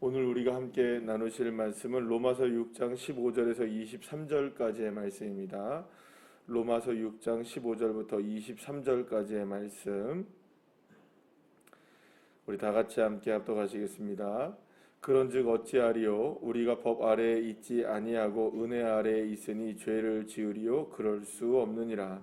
오늘 우리가 함께 나누실 말씀은 로마서 6장 15절에서 23절까지의 말씀입니다. 로마서 6장 15절부터 23절까지의 말씀. 우리 다 같이 함께 합독하시겠습니다. 그런즉 어찌하리요 우리가 법 아래에 있지 아니하고 은혜 아래에 있으니 죄를 지으리요 그럴 수 없느니라.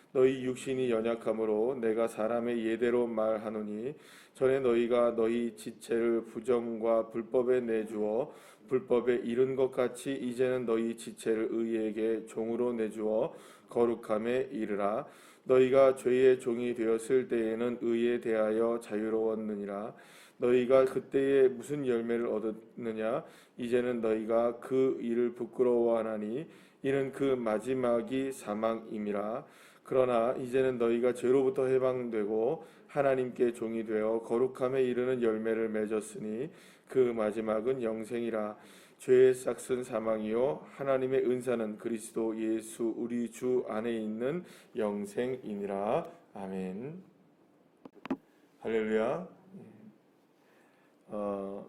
너희 육신이 연약함으로 내가 사람의 예대로 말하노니 전에 너희가 너희 지체를 부정과 불법에 내주어 불법에 이른 것 같이 이제는 너희 지체를 의에게 종으로 내주어 거룩함에 이르라. 너희가 죄의 종이 되었을 때에는 의에 대하여 자유로웠느니라. 너희가 그때에 무슨 열매를 얻었느냐? 이제는 너희가 그 일을 부끄러워하나니 이는 그 마지막이 사망임이라 그러나 이제는 너희가 죄로부터 해방되고 하나님께 종이 되어 거룩함에 이르는 열매를 맺었으니 그 마지막은 영생이라. 죄의 싹은 사망이요 하나님의 은사는 그리스도 예수 우리 주 안에 있는 영생이니라. 아멘. 할렐루야. 어,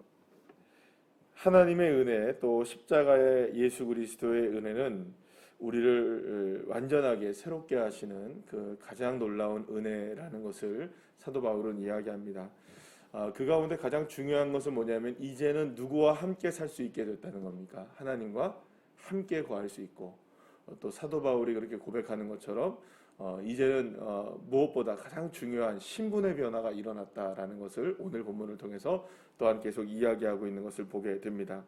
하나님의 은혜 또 십자가의 예수 그리스도의 은혜는 우리를 완전하게 새롭게 하시는 그 가장 놀라운 은혜라는 것을 사도 바울은 이야기합니다. 아, 그 가운데 가장 중요한 것은 뭐냐면 이제는 누구와 함께 살 수 있게 됐다는 겁니까? 하나님과 함께 거할 수 있고 어, 또 사도 바울이 그렇게 고백하는 것처럼 어, 이제는 어, 무엇보다 가장 중요한 신분의 변화가 일어났다라는 것을 오늘 본문을 통해서 또한 계속 이야기하고 있는 것을 보게 됩니다.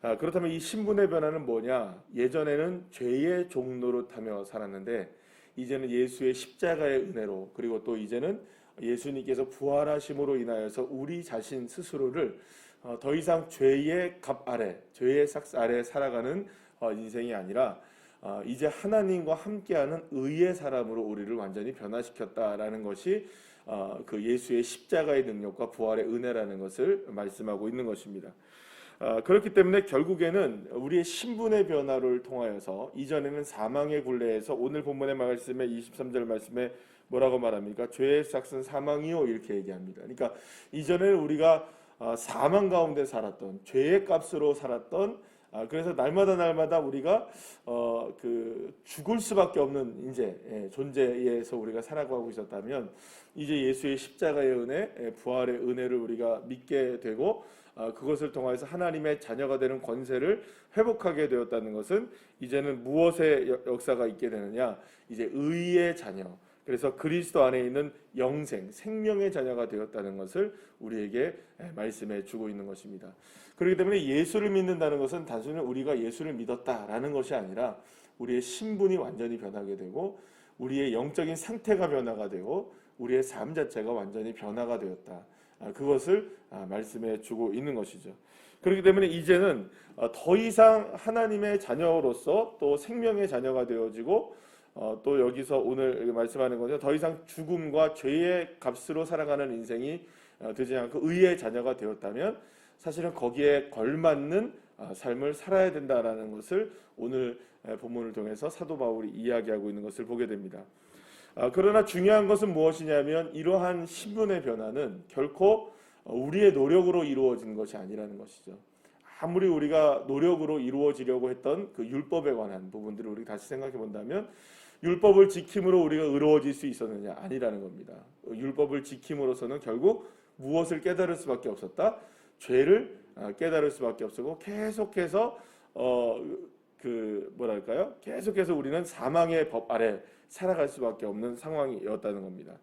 아, 그렇다면 이 신분의 변화는 뭐냐? 예전에는 죄의 종노릇하며 살았는데 이제는 예수의 십자가의 은혜로 그리고 또 이제는 예수님께서 부활하심으로 인하여서 우리 자신 스스로를 어, 더 이상 죄의 갑 아래, 죄의 삭 아래 살아가는 어, 인생이 아니라 어, 이제 하나님과 함께하는 의의 사람으로 우리를 완전히 변화시켰다라는 것이 그 예수의 십자가의 능력과 부활의 은혜라는 것을 말씀하고 있는 것입니다. 어, 그렇기 때문에 결국에는 우리의 신분의 변화를 통하여서 이전에는 사망의 굴레에서 오늘 본문의 말씀에 23절 말씀에 뭐라고 말합니까? 죄의 삭은 사망이요 이렇게 얘기합니다. 그러니까 이전에는 우리가 어, 사망 가운데 살았던 죄의 값으로 살았던 아, 그래서 날마다 날마다 우리가 어, 그 죽을 수밖에 없는 이제 예, 존재에서 우리가 살아가고 있었다면 이제 예수의 십자가의 은혜, 예, 부활의 은혜를 우리가 믿게 되고 어, 그것을 통해서 하나님의 자녀가 되는 권세를 회복하게 되었다는 것은 이제는 무엇의 역사가 있게 되느냐? 이제 의의 자녀. 그래서 그리스도 안에 있는 영생, 생명의 자녀가 되었다는 것을 우리에게 예, 말씀해 주고 있는 것입니다. 그렇기 때문에 예수를 믿는다는 것은 단순히 우리가 예수를 믿었다라는 것이 아니라 우리의 신분이 완전히 변하게 되고 우리의 영적인 상태가 변화가 되고 우리의 삶 자체가 완전히 변화가 되었다. 아, 그것을 아, 말씀해 주고 있는 것이죠. 그렇기 때문에 이제는 어, 더 이상 하나님의 자녀로서 또 생명의 자녀가 되어지고 어, 또 여기서 오늘 말씀하는 것은 더 이상 죽음과 죄의 값으로 살아가는 인생이 어, 되지 않고 의의 자녀가 되었다면 사실은 거기에 걸맞는 아, 삶을 살아야 된다라는 것을 오늘 본문을 통해서 사도 바울이 이야기하고 있는 것을 보게 됩니다. 아, 그러나 중요한 것은 무엇이냐면 이러한 신분의 변화는 결코 우리의 노력으로 이루어진 것이 아니라는 것이죠. 아무리 우리가 노력으로 이루어지려고 했던 그 율법에 관한 부분들을 우리 다시 생각해 본다면 율법을 지킴으로 우리가 의로워질 수 있었느냐 아니라는 겁니다. 율법을 지킴으로서는 결국 무엇을 깨달을 수밖에 없었다. 죄를 아, 깨달을 수밖에 없었고 계속해서 어 그 뭐랄까요? 계속해서 우리는 사망의 법 아래 살아갈 수밖에 없는 상황이었다는 겁니다.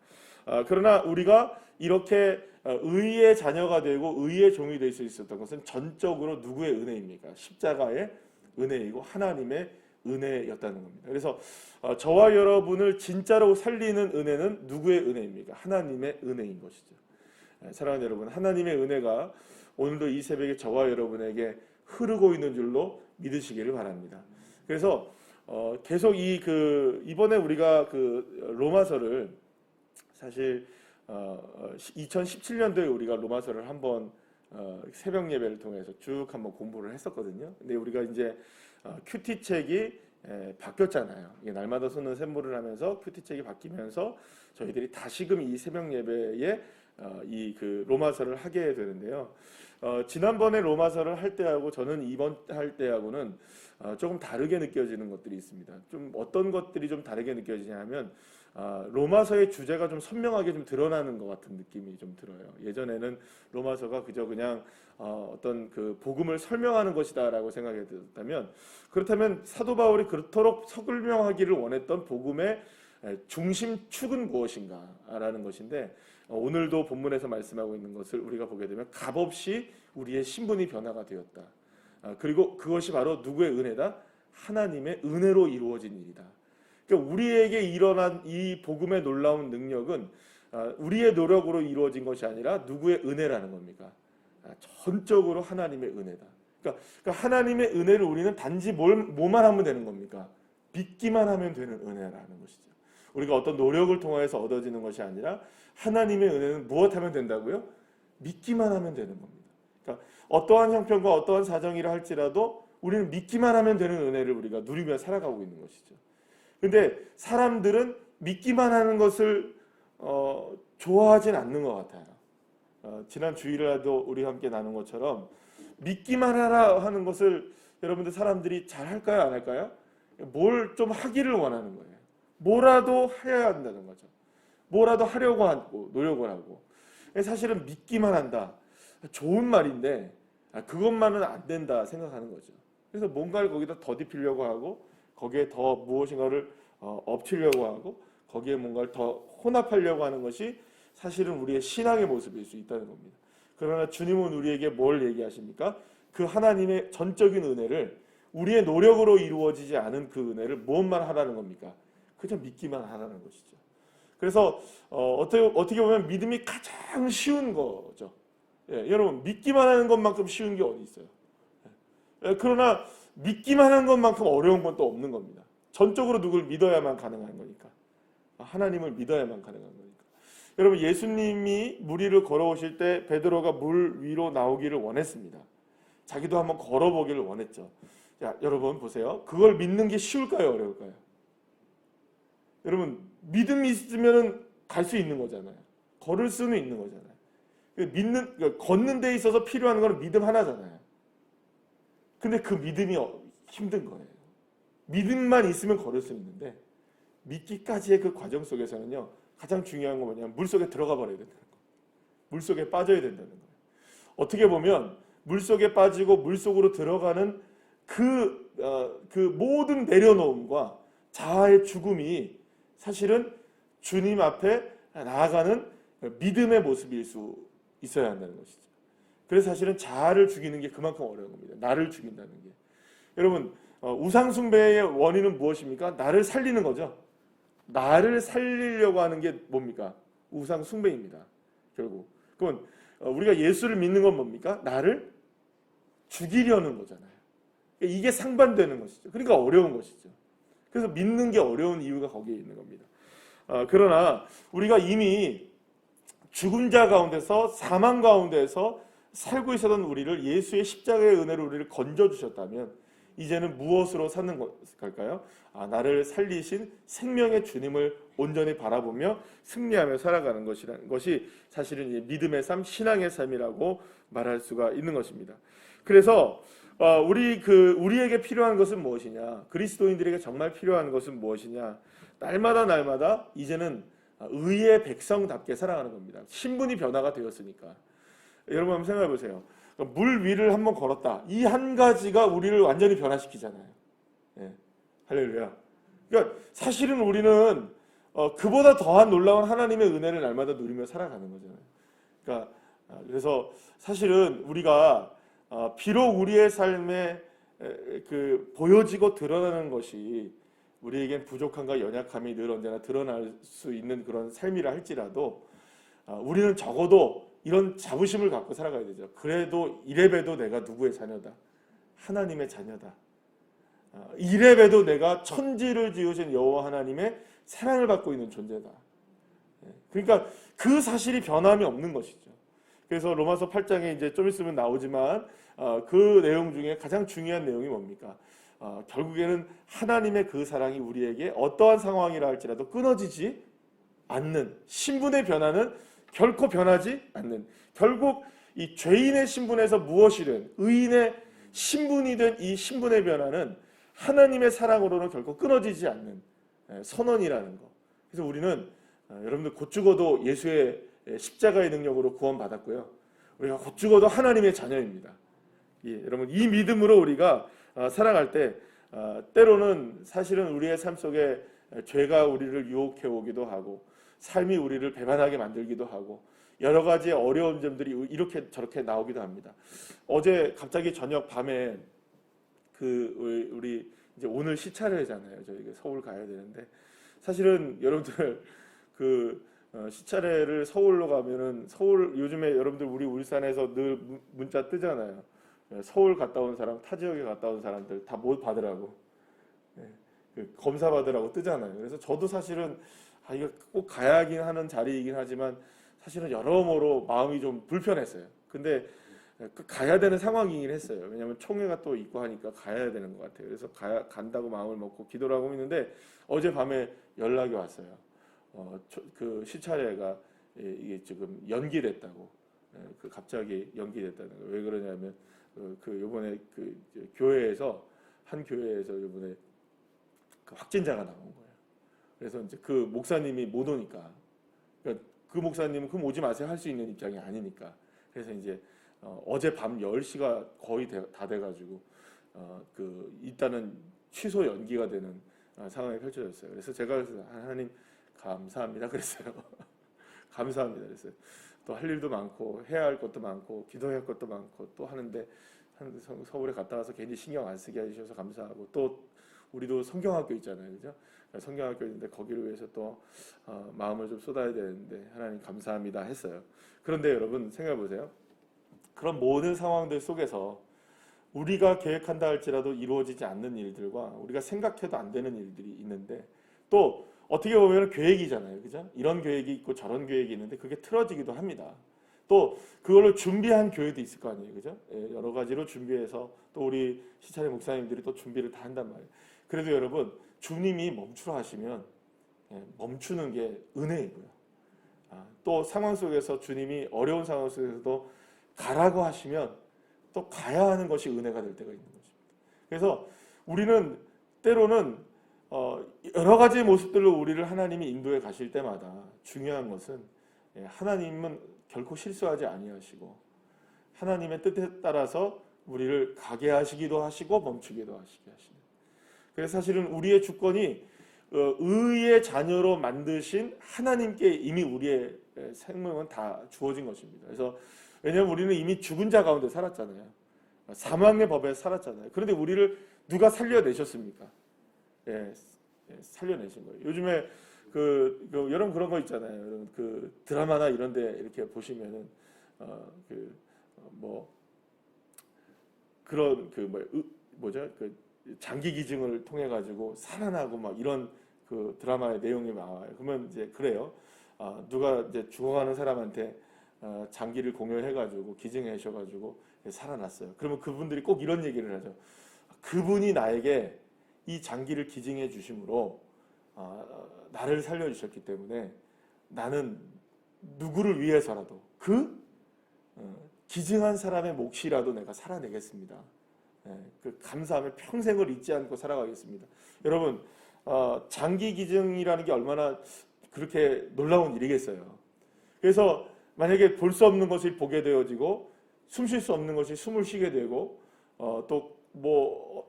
아, 그러나 우리가 이렇게 어, 의의 자녀가 되고 의의 종이 될 수 있었던 것은 전적으로 누구의 은혜입니까? 십자가의 은혜이고 하나님의 은혜였다는 겁니다. 그래서 어, 저와 여러분을 진짜로 살리는 은혜는 누구의 은혜입니까? 하나님의 은혜인 것이죠. 예, 사랑하는 여러분, 하나님의 은혜가 오늘도 이 새벽에 저와 여러분에게 흐르고 있는 줄로 믿으시기를 바랍니다. 그래서 어, 계속 이 그 이번에 우리가 그 로마서를 사실 어, 2017년도에 우리가 로마서를 한번 어, 새벽 예배를 통해서 쭉 한번 공부를 했었거든요. 근데 우리가 이제 어, 큐티 책이 에, 바뀌었잖아요. 날마다 쏘는 샘물을 하면서 큐티 책이 바뀌면서 저희들이 다시금 이 새벽 예배에 어, 이그 로마서를 하게 되는데요. 어, 지난번에 로마서를 할 때하고 저는 이번 할 때하고는 어, 조금 다르게 느껴지는 것들이 있습니다. 좀 어떤 것들이 좀 다르게 느껴지냐면 아, 로마서의 주제가 좀 선명하게 좀 드러나는 것 같은 느낌이 좀 들어요. 예전에는 로마서가 그저 그냥 어, 어떤 그 복음을 설명하는 것이다라고 생각이 들었다면 그렇다면 사도 바울이 그토록 설명하기를 원했던 복음의 에, 중심축은 무엇인가라는 것인데 어, 오늘도 본문에서 말씀하고 있는 것을 우리가 보게 되면 값없이 우리의 신분이 변화가 되었다. 아, 그리고 그것이 바로 누구의 은혜다? 하나님의 은혜로 이루어진 일이다. 그러니까 우리에게 일어난 이 복음의 놀라운 능력은 아, 우리의 노력으로 이루어진 것이 아니라 누구의 은혜라는 겁니까? 아, 전적으로 하나님의 은혜다. 그러니까, 그러니까 하나님의 은혜를 우리는 단지 뭘, 뭐만 하면 되는 겁니까? 믿기만 하면 되는 은혜라는 것이죠. 우리가 어떤 노력을 통해서 얻어지는 것이 아니라 하나님의 은혜는 무엇하면 된다고요? 믿기만 하면 되는 겁니다. 그러니까 어떠한 형편과 어떠한 사정이라 할지라도 우리는 믿기만 하면 되는 은혜를 우리가 누리며 살아가고 있는 것이죠. 근데 사람들은 믿기만 하는 것을 어, 좋아하진 않는 것 같아요. 어, 지난 주일에도 우리 함께 나눈 것처럼 믿기만 하라 하는 것을 여러분들 사람들이 잘 할까요, 안 할까요? 뭘 좀 하기를 원하는 거예요. 뭐라도 해야 한다는 거죠. 뭐라도 하려고 하고 노력을 하고 사실은 믿기만 한다. 좋은 말인데 아, 그것만은 안 된다 생각하는 거죠. 그래서 뭔가를 거기다 더딥히려고 하고 거기에 더 무엇인가를 어, 엎치려고 하고 거기에 뭔가를 더 혼합하려고 하는 것이 사실은 우리의 신앙의 모습일 수 있다는 겁니다. 그러나 주님은 우리에게 뭘 얘기하십니까? 그 하나님의 전적인 은혜를 우리의 노력으로 이루어지지 않은 그 은혜를 무엇만 하라는 겁니까? 그저 믿기만 하라는 것이죠. 그래서 어, 어떻게 어떻게 보면 믿음이 가장 쉬운 거죠. 예, 여러분 믿기만 하는 것만큼 쉬운 게 어디 있어요? 예, 그러나 믿기만 하는 것만큼 어려운 건 또 없는 겁니다. 전적으로 누굴 믿어야만 가능한 거니까. 하나님을 믿어야만 가능한 거니까. 여러분 예수님이 물 위를 걸어오실 때 베드로가 물 위로 나오기를 원했습니다. 자기도 한번 걸어보기를 원했죠. 자, 여러분 보세요. 그걸 믿는 게 쉬울까요, 어려울까요? 여러분 믿음이 있으면 갈수 있는 거잖아요. 걸을 수는 있는 거잖아요. 그 믿는 그러니까 걷는 데 있어서 필요한 거는 믿음 하나잖아요. 근데 그 믿음이 어, 힘든 거예요. 믿음만 있으면 걸을 수 있는데 믿기까지의 그 과정 속에서는요 가장 중요한 건 뭐냐면 물 속에 들어가 버려야 된다는 거예요. 물 속에 빠져야 된다는 거예요. 어떻게 보면 물 속에 빠지고 물 속으로 들어가는 그, 어, 그 모든 내려놓음과 자아의 죽음이 사실은 주님 앞에 나아가는 믿음의 모습일 수 있어야 한다는 것이죠. 그래서 사실은 자아를 죽이는 게 그만큼 어려운 겁니다. 나를 죽인다는 게. 여러분, 어, 우상숭배의 원인은 무엇입니까? 나를 살리는 거죠. 나를 살리려고 하는 게 뭡니까? 우상숭배입니다. 결국. 그건 어, 우리가 예수를 믿는 건 뭡니까? 나를 죽이려는 거잖아요. 그러니까 이게 상반되는 것이죠. 그러니까 어려운 것이죠. 그래서 믿는 게 어려운 이유가 거기에 있는 겁니다. 어, 그러나 우리가 이미 죽은 자 가운데서 사망 가운데서 살고 있었던 우리를 예수의 십자가의 은혜로 우리를 건져 주셨다면 이제는 무엇으로 사는 걸까요? 아, 나를 살리신 생명의 주님을 온전히 바라보며 승리하며 살아가는 것이라는 것이 사실은 믿음의 삶, 신앙의 삶이라고 말할 수가 있는 것입니다. 그래서 어, 우리 그 우리에게 필요한 것은 무엇이냐? 그리스도인들에게 정말 필요한 것은 무엇이냐? 날마다 날마다 이제는 의의 백성답게 살아가는 겁니다. 신분이 변화가 되었으니까. 여러분 한번 생각해 보세요. 물 위를 한번 걸었다. 이 한 가지가 우리를 완전히 변화시키잖아요. 예. 할렐루야. 그러니까 사실은 우리는 어, 그보다 더한 놀라운 하나님의 은혜를 날마다 누리며 살아가는 거잖아요. 그러니까 아, 그래서 사실은 우리가 어, 비록 우리의 삶에 에, 그 보여지고 드러나는 것이 우리에겐 부족함과 연약함이 늘 언제나 드러날 수 있는 그런 삶이라 할지라도 어, 우리는 적어도 이런 자부심을 갖고 살아가야 되죠. 그래도 이래봬도 내가 누구의 자녀다. 하나님의 자녀다. 아, 이래봬도 내가 천지를 지으신 여호와 하나님의 사랑을 받고 있는 존재다. 예, 그러니까 그 사실이 변함이 없는 것이죠. 그래서 로마서 8장에 이제 좀 있으면 나오지만 어, 그 내용 중에 가장 중요한 내용이 뭡니까? 어, 결국에는 하나님의 그 사랑이 우리에게 어떠한 상황이라 할지라도 끊어지지 않는 신분의 변화는 결코 변하지 않는 결국 이 죄인의 신분에서 무엇이든 의인의 신분이 된 이 신분의 변화는 하나님의 사랑으로는 결코 끊어지지 않는 예, 선언이라는 거. 그래서 우리는 어, 여러분들 곧 죽어도 예수의 예, 십자가의 능력으로 구원받았고요. 우리가 곧 죽어도 하나님의 자녀입니다. 예, 여러분 이 믿음으로 우리가 어, 살아갈 때 어, 때로는 사실은 우리의 삶 속에 죄가 우리를 유혹해 오기도 하고 삶이 우리를 배반하게 만들기도 하고 여러 가지 어려운 점들이 이렇게 저렇게 나오기도 합니다. 어제 갑자기 저녁 밤에 그 우리- 이제 오늘 시차례잖아요. 저희가 서울 가야 되는데 사실은 여러분들 그 어, 시차례를 서울로 가면은 서울 요즘에 여러분들 우리 울산에서 늘 문- 문자 뜨잖아요. 예, 서울 갔다 온 사람, 타 지역에 갔다 온 사람들 다 못 받으라고 예, 그 검사 받으라고 뜨잖아요. 그래서 저도 사실은 아 이거 꼭 가야 하긴 하는 자리이긴 하지만 사실은 여러모로 마음이 좀 불편했어요. 근데 그 가야 되는 상황이긴 했어요. 왜냐하면 총회가 또 있고 하니까 가야 되는 것 같아요. 그래서 가야, 간다고 마음을 먹고 기도를 하고 있는데 어제 밤에 연락이 왔어요. 어, 초- 그 예, 이게 지금 연기됐다고. 예, 그 갑자기 연기됐다는 거예요. 왜 그러냐면 그, 그 요번에 그 교회에서 한 교회에서 요번에 그 확진자가 나온 거예요. 그래서 이제 그 목사님이 못 오니까 그러니까 그 목사님은 그럼 오지 마세요 할 수 있는 입장이 아니니까 그래서 이제 어, 어제 밤 10시가 거의 돼- 다 돼가지고 어, 그 일단은 취소 연기가 되는 어, 상황이 펼쳐졌어요. 그래서 제가 그래서 하나님 감사합니다 그랬어요. 감사합니다 그랬어요. 또 할 일도 많고 해야 할 것도 많고 기도해야 할 것도 많고 또 하는데 서울에 갔다 와서 괜히 신경 안 쓰게 해주셔서 감사하고 또 우리도 성경학교 있잖아요, 그죠? 성경학교 있는데 거기를 위해서 또 어, 마음을 좀 쏟아야 되는데 하나님 감사합니다 했어요. 그런데 여러분 생각해 보세요. 그런 모든 상황들 속에서 우리가 계획한다 할지라도 이루어지지 않는 일들과 우리가 생각해도 안 되는 일들이 있는데 또 어떻게 보면 계획이잖아요. 그죠? 이런 계획이 있고 저런 계획이 있는데 그게 틀어지기도 합니다. 또 그걸로 준비한 교회도 있을 거 아니에요. 그죠? 예, 여러 가지로 준비해서 또 우리 시차례 목사님들이 또 준비를 다 한단 말이에요. 그래도 여러분 주님이 멈추라 하시면 예, 멈추는 게 은혜이고요. 아, 또 상황 속에서 주님이 어려운 상황 속에서도 가라고 하시면 또 가야 하는 것이 은혜가 될 때가 있는 것입니다. 그래서 우리는 때로는 어, 여러 가지 모습들로 우리를 하나님이 인도해 가실 때마다 중요한 것은 예, 하나님은 결코 실수하지 아니하시고 하나님의 뜻에 따라서 우리를 가게 하시기도 하시고 멈추기도 하시게 하시는. 그래서 사실은 우리의 주권이 어, 의의 자녀로 만드신 하나님께 이미 우리의 에, 생명은 다 주어진 것입니다. 그래서 왜냐하면 우리는 이미 죽은 자 가운데 살았잖아요. 사망의 법에 살았잖아요. 그런데 우리를 누가 살려내셨습니까? 예, 예, 살려내신 거예요. 요즘에 그, 그 여러분 그런 거 있잖아요. 여러분 그 드라마나 이런데 이렇게 보시면은 어 그뭐 그런 그 뭐, 뭐죠 그 장기 기증을 통해 가지고 살아나고 막 이런 그 드라마의 내용이 나와요. 그러면 이제 그래요. 아, 누가 이제 죽어가는 사람한테 어, 장기를 공여해 가지고 기증해 셔 가지고 살아났어요. 그러면 그분들이 꼭 이런 얘기를 하죠. 그분이 나에게 이 장기를 기증해 주심으로 아, 나를 살려 주셨기 때문에 나는 누구를 위해서라도 그 어, 기증한 사람의 몫이라도 내가 살아내겠습니다. 예, 그 감사함을 평생을 잊지 않고 살아가겠습니다. 여러분 어, 장기 기증이라는 게 얼마나 그렇게 놀라운 일이겠어요. 그래서 만약에 볼 수 없는 것을 보게 되어지고 숨 쉴 수 없는 것이 숨을 쉬게 되고 어, 또뭐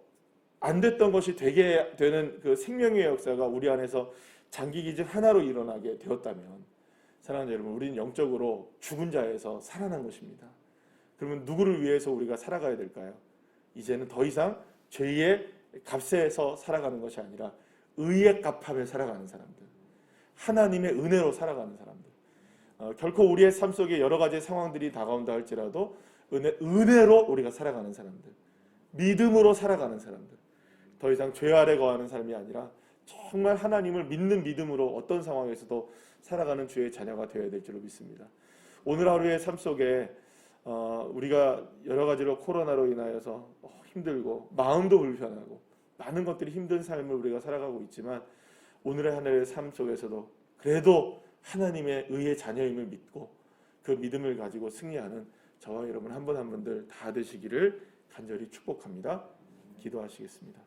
안 됐던 것이 되게 되는 그 생명의 역사가 우리 안에서 장기 기증 하나로 일어나게 되었다면 사랑하는 여러분 우리는 영적으로 죽은 자에서 살아난 것입니다. 그러면 누구를 위해서 우리가 살아가야 될까요? 이제는 더 이상 죄의 값에서 살아가는 것이 아니라 의의 값함에 살아가는 사람들. 하나님의 은혜로 살아가는 사람들. 어, 결코 우리의 삶 속에 여러 가지 상황들이 다가온다 할지라도 은혜, 은혜로 우리가 살아가는 사람들, 믿음으로 살아가는 사람들, 더 이상 죄 아래 거하는 삶이 아니라 정말 하나님을 믿는 믿음으로 어떤 상황에서도 살아가는 주의 자녀가 되어야 될 줄로 믿습니다. 오늘 하루의 삶 속에 어, 우리가 여러 가지로 코로나로 인하여서 어, 힘들고 마음도 불편하고 많은 것들이 힘든 삶을 우리가 살아가고 있지만 오늘의 하늘의 삶 속에서도 그래도 하나님의 의의 자녀임을 믿고 그 믿음을 가지고 승리하는 저와 여러분 한 분 한 분들 다 되시기를 간절히 축복합니다. 기도하시겠습니다.